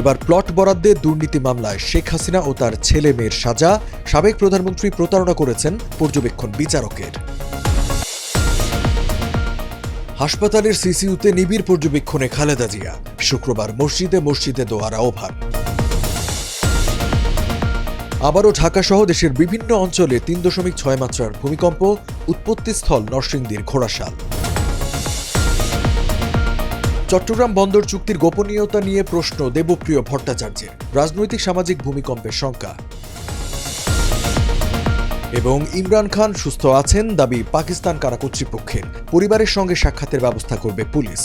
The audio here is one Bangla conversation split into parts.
এবার প্লট বরাদ্দে দুর্নীতি মামলায় শেখ হাসিনা ও তার ছেলে মেয়ের সাজা সাবেক প্রধানমন্ত্রী প্রতারণা করেছেন পর্যবেক্ষণ বিচারকের। হাসপাতালের সিসিউতে নিবিড় পর্যবেক্ষণে খালেদা জিয়া। শুক্রবার মসজিদে মসজিদে দোয়ার আহ্বান। আবারও ঢাকা সহ দেশের বিভিন্ন অঞ্চলে তিন দশমিক ছয় মাত্রার ভূমিকম্প, উৎপত্তিস্থল নরসিংদীর ঘোড়াশাল। চট্টগ্রাম বন্দর চুক্তির গোপনীয়তা নিয়ে প্রশ্ন দেবপ্রিয় ভট্টাচার্যের। রাজনৈতিক সামাজিক ভূমিকম্পের শঙ্কা। এবং ইমরান খান সুস্থ আছেন দাবি পাকিস্তান কারা কর্তৃপক্ষের। পরিবারের সঙ্গে সাক্ষাতের ব্যবস্থা করবে পুলিশ।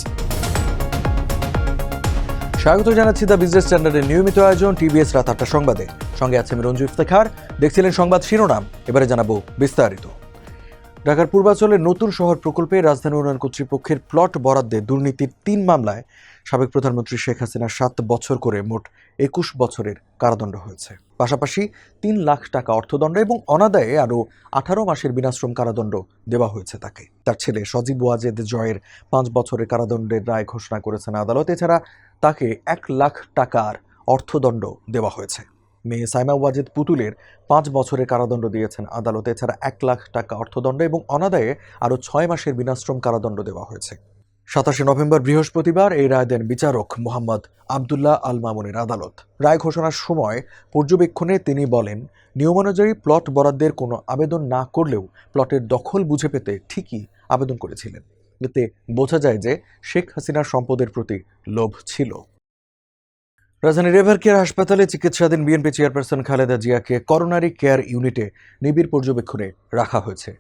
স্বাগত জানাচ্ছি দ্য বিজনেস স্ট্যান্ডার্ডের নিয়মিত আয়োজন টিভিএস রাত আটটা সংবাদে। সঙ্গে আছে আমি রঞ্জু ইফতেখার। দেখছিলেন সংবাদ শিরোনাম। এবারে জানাব বিস্তারিত। ঢাকার পূর্বাঞ্চলের নতুন শহর প্রকল্পে রাজধানী উন্নয়ন কর্তৃপক্ষের প্লট বরাদ্দে দুর্নীতির তিন মামলায় সাবেক প্রধানমন্ত্রী শেখ হাসিনা সাত বছর করে মোট একুশ বছরের কারাদণ্ড হয়েছে। পাশাপাশি তিন লাখ টাকা অর্থদণ্ড এবং অনাদায়ে আরও আঠারো মাসের বিনাশ্রম কারাদণ্ড দেওয়া হয়েছে তাকে। তার ছেলে সজীব ওয়াজেদ জয়ের পাঁচ বছরের কারাদণ্ডের রায় ঘোষণা করেছেন আদালত। এছাড়া তাকে এক লাখ টাকার অর্থদণ্ড দেওয়া হয়েছে। মেয়ে সাইমা ওয়াজেদ পুতুলের পাঁচ বছরের কারাদণ্ড দিয়েছেন আদালত। এছাড়া এক লাখ টাকা অর্থদণ্ড এবং অনাদায়ে আরও ছয় মাসের বিনাশ্রম কারাদণ্ড দেওয়া হয়েছে। সাতাশে নভেম্বর বৃহস্পতিবার এই রায় দেন বিচারক মোহাম্মদ আবদুল্লাহ আল মামুনের আদালত। রায় ঘোষণার সময় পর্যবেক্ষণে তিনি বলেন, নিয়মানুযায়ী প্লট বরাদ্দের কোনো আবেদন না করলেও প্লটের দখল বুঝে পেতে ঠিকই আবেদন করেছিলেন। এতে বোঝা যায় যে শেখ হাসিনার সম্পদের প্রতি লোভ ছিল। রাজধানীর রেভার কেয়ার হাসপাতালে চিকিৎসাধীন বিএনপি চেয়ারপারসন খালেদা জিয়াকে করোনারি কেয়ার ইউনিটে নিবিড় পর্যবেক্ষণে রাখা হয়েছে।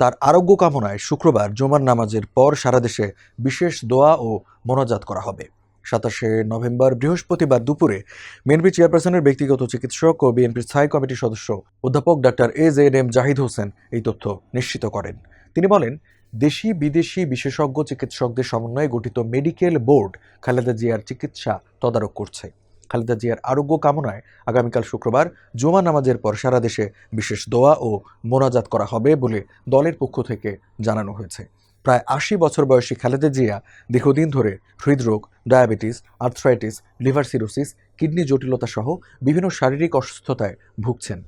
তার আরোগ্য কামনায় শুক্রবার জুমার নামাজের পর সারা দেশে বিশেষ দোয়া ও মোনাজাত করা হবে। সাতাশে নভেম্বর বৃহস্পতিবার দুপুরে বিএনপি চেয়ারপারসনের ব্যক্তিগত চিকিৎসক ও বিএনপির স্থায়ী কমিটির সদস্য অধ্যাপক doctor A Z M Zahid Hossain এই তথ্য নিশ্চিত করেন। তিনি বলেন, দেশি বিদেশি বিশেষজ্ঞ চিকিৎসকদের সমন্বয়ে গঠিত মেডিকেল বোর্ড খালেদা জিয়ার চিকিৎসা তদারক করছে। খালেদা জিয়ার আরোগ্য কামনায় আগামীকাল শুক্রবার জুমা নামাজের পর সারা দেশে বিশেষ দোয়া ও মোনাজাত করা হবে বলে দলের পক্ষ থেকে জানানো হয়েছে। প্রায় আশি বছর বয়সী খালেদা জিয়া দীর্ঘদিন ধরে হৃদরোগ, diabetes, arthritis, liver cirrhosis, kidney জটিলতা সহ বিভিন্ন শারীরিক অসুস্থতায় ভুগছেন।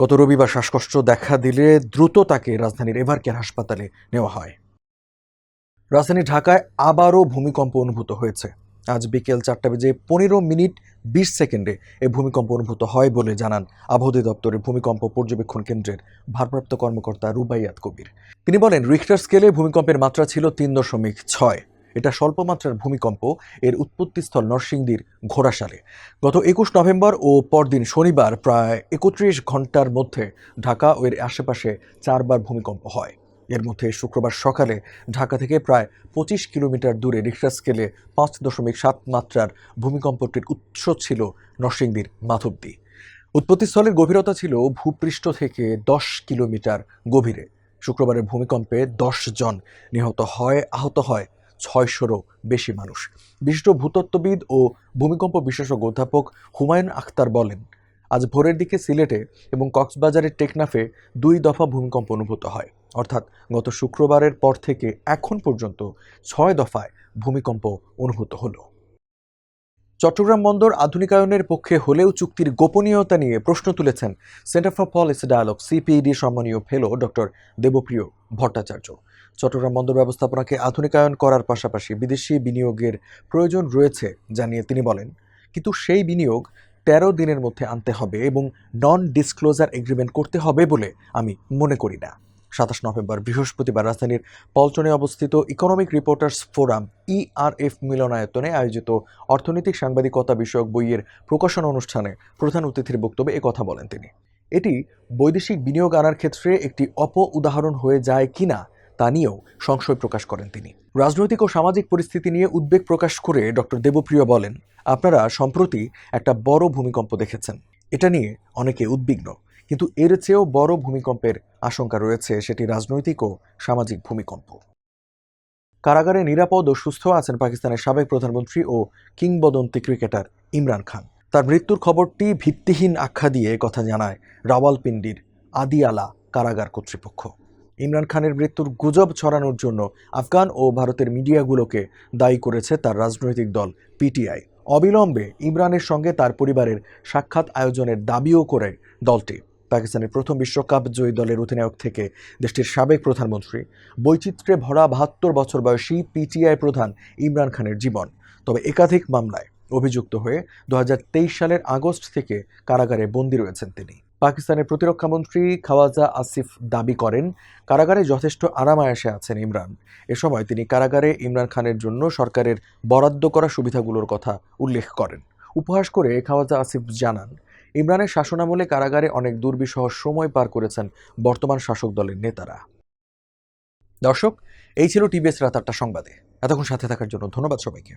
গত রবিবার শ্বাসকষ্ট দেখা দিলে দ্রুত তাকে রাজধানীর এভারকেয়ার হাসপাতালে নেওয়া হয়। রাজধানী ঢাকায় আবারও ভূমিকম্প অনুভূত হয়েছে। আজ বিকেল চারটা বেজে পনেরো মিনিট বিশ সেকেন্ডে এই ভূমিকম্প অনুভূত হয় বলে জানান আবহাওয়া দপ্তরের ভূমিকম্প পর্যবেক্ষণ কেন্দ্রের ভারপ্রাপ্ত কর্মকর্তা রুবাইয়াত কবির। তিনি বলেন রিক্টার স্কেলে ভূমিকম্পের মাত্রা ছিল তিন দশমিক ছয়। এটা স্বল্প মাত্রার ভূমিকম্প। এর উৎপত্তিস্থল নরসিংদীর ঘোড়াশালে। গত একুশ নভেম্বর ও পরদিন শনিবার প্রায় একত্রিশ ঘণ্টার মধ্যে ঢাকা ও এর আশেপাশে চারবার ভূমিকম্প হয়। এর মধ্যে শুক্রবার সকালে ঢাকা থেকে প্রায় পঁচিশ কিলোমিটার দূরে রিক্টার স্কেলে পাঁচ দশমিক সাত মাত্রার ভূমিকম্পটির উৎস ছিল নরসিংদীর মাধবদী। উৎপত্তিস্থলের গভীরতা ছিল ভূপৃষ্ঠ থেকে দশ কিলোমিটার গভীরে। শুক্রবারের ভূমিকম্পে দশ জন নিহত হয়, আহত হয় ছয়শোরও বেশি মানুষ। বিশিষ্ট ভূতত্ত্ববিদ ও ভূমিকম্প বিশেষজ্ঞ অধ্যাপক হুমায়ুন আখতার বলেন, আজ ভোরের দিকে সিলেটে এবং কক্সবাজারের টেকনাফে দুই দফা ভূমিকম্প অনুভূত হয়। অর্থাৎ গত শুক্রবারের পর থেকে এখন পর্যন্ত ছয় দফায় ভূমিকম্প অনুভূত হলো। চট্টগ্রাম বন্দর আধুনিকায়নের পক্ষে হলেও চুক্তির গোপনীয়তা নিয়ে প্রশ্ন তুলেছেন centre for policy dialogue CPD সম্মানীয় ফেলো ডক্টর দেবপ্রিয় ভট্টাচার্য। চট্টগ্রাম বন্দর ব্যবস্থাপনাকে আধুনিকায়ন করার পাশাপাশি বিদেশি বিনিয়োগের প্রয়োজন রয়েছে জানিয়ে তিনি বলেন, কিন্তু সেই বিনিয়োগ তেরো দিনের মধ্যে আনতে হবে এবং নন ডিসক্লোজার এগ্রিমেন্ট করতে হবে বলে আমি মনে করি না। সাতাশ নভেম্বর, বৃহস্পতিবার রাজধানীর পল্টনে অবস্থিত ইকোনমিক রিপোর্টার্স ফোরাম ইআরএফ মিলনায়তনে আয়োজিত অর্থনৈতিক সাংবাদিকতা বিষয়ক বইয়ের প্রকাশনা অনুষ্ঠানে প্রধান অতিথির বক্তব্যে কথা বলেন তিনি। এটি বৈদেশিক বিনিয়োগ আনার ক্ষেত্রে একটি অপ উদাহরণ হয়ে যায় কিনা তা নিয়েও সংশয় প্রকাশ করেন তিনি। রাজনৈতিক ও সামাজিক পরিস্থিতি নিয়ে উদ্বেগ প্রকাশ করে ডক্টর দেবপ্রিয় বলেন, আপনারা সম্প্রতি একটা বড় ভূমিকম্প দেখেছেন। এটা নিয়ে অনেকে উদ্বিগ্ন। কিন্তু এর চেয়েও বড় ভূমিকম্পের আশঙ্কা রয়েছে সেটি রাজনৈতিক ও সামাজিক ভূমিকম্প। কারাগারে নিরাপদ ও সুস্থ আছেন পাকিস্তানের সাবেক প্রধানমন্ত্রী ও কিংবদন্তি ক্রিকেটার ইমরান খান। তার মৃত্যুর খবরটি ভিত্তিহীন আখ্যা দিয়ে কথা জানায় রাওয়ালপিন্ডির আদিয়ালা কারাগার কর্তৃপক্ষ। ইমরান খানের মৃত্যুর গুজব ছড়ানোর জন্য আফগান ও ভারতের মিডিয়াগুলোকে দায়ী করেছে তার রাজনৈতিক দল পিটিআই। অবিলম্বে ইমরানের সঙ্গে তার পরিবারের সাক্ষাৎ আয়োজনের দাবিও করে দলটি। পাকিস্তানের প্রথম বিশ্বকাপ জয়ী দলের অধিনায়ক থেকে দেশটির সাবেক প্রধানমন্ত্রী। বৈচিত্র্যে ভরা বাহাত্তর বছর বয়সী পিটিআই প্রধান ইমরান খানের জীবন। তবে একাধিক মামলায় অভিযুক্ত হয়ে দু হাজার তেইশ সালের আগস্ট থেকে কারাগারে বন্দী রয়েছেন তিনি। পাকিস্তানের প্রতিরক্ষামন্ত্রী খাওয়াজা আসিফ দাবি করেন, কারাগারে যথেষ্ট আরামায়াসে আছেন ইমরান। এ সময় তিনি কারাগারে ইমরান খানের জন্য সরকারের বরাদ্দ করা সুবিধাগুলোর কথা উল্লেখ করেন। উপহাস করে খাওয়াজা আসিফ জানান ইমরানের শাসনামলে কারাগারে অনেক দুর্বিষহ সময় পার করেছেন বর্তমান শাসক দলের নেতারা। দর্শক, এই ছিল টিবিএস রাত আটটা সংবাদে। এতক্ষণ সাথে থাকার জন্য ধন্যবাদ সবাইকে।